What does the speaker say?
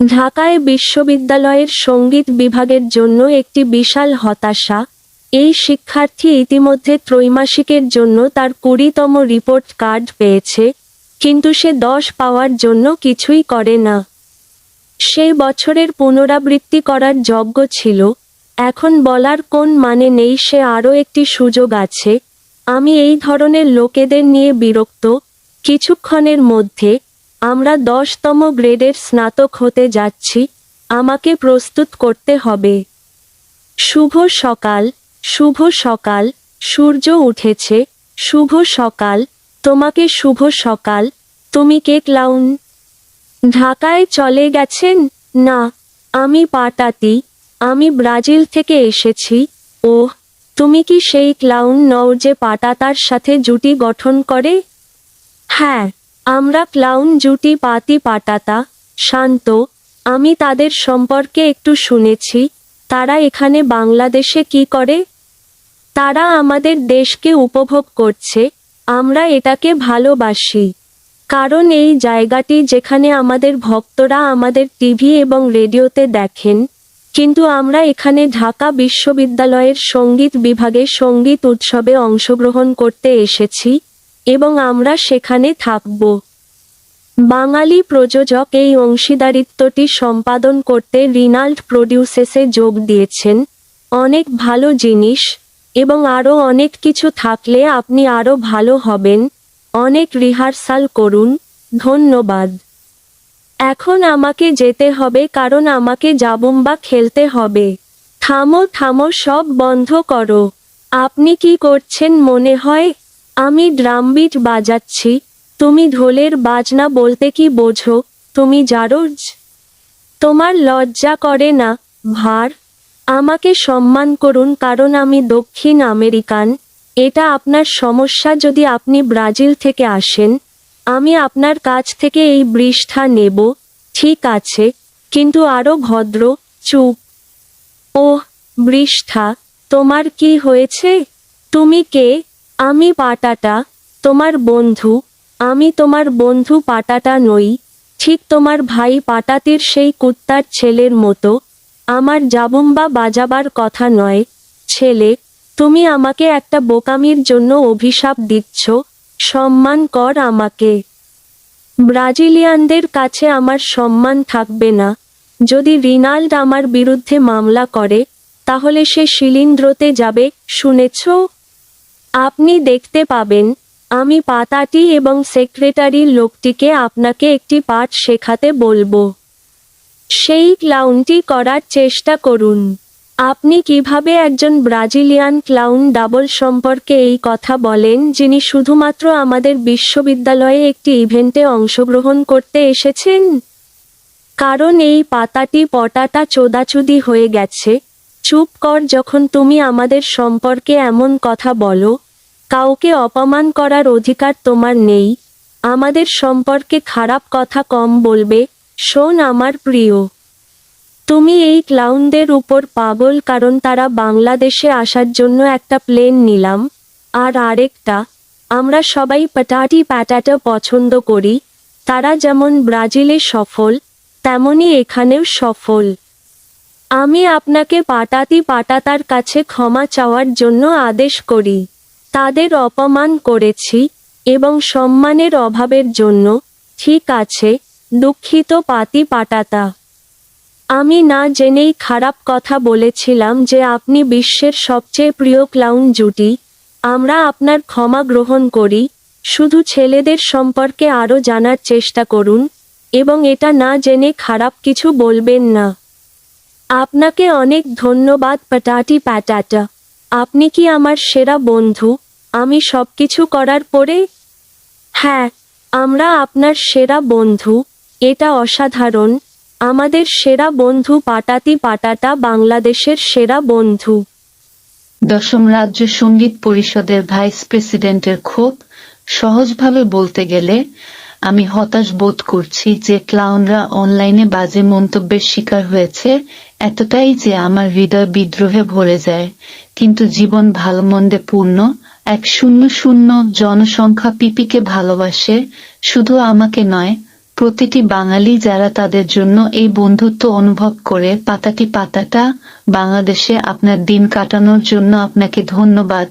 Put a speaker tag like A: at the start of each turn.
A: ঢাকায় বিশ্ববিদ্যালয়ের সংগীত বিভাগের জন্য একটি বিশাল হতাশা। এই শিক্ষার্থী ইতিমধ্যে ত্রৈমাসিকের জন্য তার কুড়িতম রিপোর্ট কার্ড পেয়েছে, কিন্তু সে দশ পাওয়ার জন্য কিছুই করে না। সেই বছরের পুনরাবৃত্তি করার যোগ্য ছিল। এখন বলার কোন মানে নেই, সে আরও একটি সুযোগ আছে। আমি এই ধরনের লোকেদের নিয়ে বিরক্ত। কিছুক্ষণের মধ্যে আমরা দশতম গ্রেডের স্নাতক হতে যাচ্ছি, আমাকে প্রস্তুত করতে হবে। শুভ সকাল শুভ সকাল, সূর্য উঠেছে, শুভ সকাল, তোমাকে শুভ সকাল, তুমি কে ক্লাউন ঢাকায় চলে গেছেন? না, আমি পাটাতি, আমি ব্রাজিল থেকে এসেছি। ও তুমি কি সেই ক্লাউন নও যে পাটাতার সাথে জুটি গঠন করে? হ্যাঁ আমরা ক্লাউন জুটি পাতি পাটাতা, শান্ত, আমি তাদের সম্পর্কে একটু শুনেছি, তারা এখানে বাংলাদেশে কি করে? তারা আমাদের দেশকে উপভোগ করছে, আমরা এটাকে ভালোবাসি। কারণ এই জায়গাটি যেখানে আমাদের ভক্তরা আমাদের টিভি এবং রেডিওতে দেখেন, কিন্তু আমরা এখানে ঢাকা বিশ্ববিদ্যালয়ের সংগীত বিভাগে সংগীত উৎসবে অংশগ্রহণ করতে এসেছি। এবং আমরা সেখানে থাকব। বাঙালি প্রযোজক এই অংশীদারিত্বটি সম্পাদন করতে রিনাল্ড প্রডিউসেসে যোগ দিয়েছেন। অনেক ভালো জিনিস এবং আরও অনেক কিছু থাকলে আপনি আরও ভালো হবেন। অনেক রিহার্সাল করুন। ধন্যবাদ। এখন আমাকে যেতে হবে কারণ আমাকে জাবুম্বা খেলতে হবে। থামো থামো, সব বন্ধ করো। আপনি কি করছেন মনে হয়? আমি ড্রামবিট বাজাচ্ছি, তুমি ঢোলের বাজনা বলতে কি বোঝো? তুমি জারজ তোমার লজ্জা করে না, ভার? আমাকে সম্মান করুন কারণ আমি দক্ষিণ আমেরিকান। এটা আপনার সমস্যা যদি আপনি ব্রাজিল থেকে আসেন। আমি আপনার কাছ থেকে এই বৃষ্ঠা নেব, ঠিক আছে, কিন্তু আরও ভদ্র, চুপ। ওহ বৃষ্ঠা তোমার কি হয়েছে? তুমি কে? আমি পাটাটা তোমার বন্ধু, আমি তোমার বন্ধু পাটাটা নই, ঠিক তোমার ভাই পাটাতির সেই কুত্তার ছেলের মতো, আমার জাবুম্বা বাজাবার কথা নয়, ছেলে, তুমি আমাকে একটা বোকামির জন্য অভিশাপ দিচ্ছ, সম্মান কর আমাকে। ব্রাজিলিয়ানদের কাছে আমার সম্মান থাকবে না, যদি রিনাল্ড আমার বিরুদ্ধে মামলা করে, তাহলে সে শিলীন্দ্রতে যাবে, শুনেছ? আপনি দেখতে পাবেন, আমি পাতাটি এবং সেক্রেটারির লোকটিকে আপনাকে একটি পাঠ শেখাতে বলব। সেই ক্লাউনটি করার চেষ্টা করুন। আপনি কীভাবে একজন ব্রাজিলিয়ান ক্লাউন ডাবল সম্পর্কে এই কথা বলেন, যিনি শুধুমাত্র আমাদের বিশ্ববিদ্যালয়ে একটি ইভেন্টে অংশগ্রহণ করতে এসেছেন? কারণ এই পাতাটি পটাটা চোদাচুদি হয়ে গেছে। চুপ কর যখন তুমি আমাদের সম্পর্কে এমন কথা বলো, কাউকে অপমান করার অধিকার তোমার নেই। আমাদের সম্পর্কে খারাপ কথা কম বলবে, শোন আমার প্রিয়। তুমি এই ক্লাউনদের উপর পাগল কারণ তারা বাংলাদেশে আসার জন্য একটা প্লেন নিলাম। আর আরেকটা, আমরা সবাই পাটাটি প্যাটাটা পছন্দ করি, তারা যেমন ব্রাজিলে সফল, তেমনি এখানেও সফল। আমি আপনাকে পাটাতি পাটাতার কাছে ক্ষমা চাওয়ার জন্য আদেশ করি। তাদের অপমান করেছি এবং সম্মানের অভাবের জন্য, ঠিক আছে, দুঃখিত পাতি পাটাতা। আমি না জেনেই খারাপ কথা বলেছিলাম যে আপনি বিশ্বের সবচেয়ে প্রিয় ক্লাউন জুটি, আমরা আপনার ক্ষমা গ্রহণ করি, শুধু ছেলেদের সম্পর্কে আরও জানার চেষ্টা করুন, এবং এটা না জেনে খারাপ কিছু বলবেন না। আপনাকে অনেক ধন্যবাদ পাটাটি প্যাটাটা আপনি কি আমার সেরা বন্ধু? আমি সবকিছু করার পরে? হ্যাঁ আমরা আপনার সেরা বন্ধু। এটা অসাধারণ। আমাদের সেরা বন্ধু পাটাতি পাটাটা বাংলাদেশের সেরা বন্ধু।
B: দশম রাজ্য সংগীত পরিষদের ভাইস প্রেসিডেন্টের ক্ষোভ সহজভাবে বলতে গেলে আমি হতাশ বোধ করছি যে ক্লাউনরা অনলাইনে বাজে মন্তব্যের শিকার হয়েছে এতটাই যে আমার হৃদয় বিদ্রোহে ভরে যায়, কিন্তু জীবন ভালো মন্দে পূর্ণ, এক শূন্য শূন্য জনসংখ্যা পিপিকে ভালোবাসে, শুধু আমাকে নয়, প্রতিটি বাঙালি যারা তাদের জন্য এই বন্ধুত্ব অনুভব করে, পাতাটি পাতাটা বাংলাদেশে আপনার দিন কাটানোর জন্য আপনাকে ধন্যবাদ।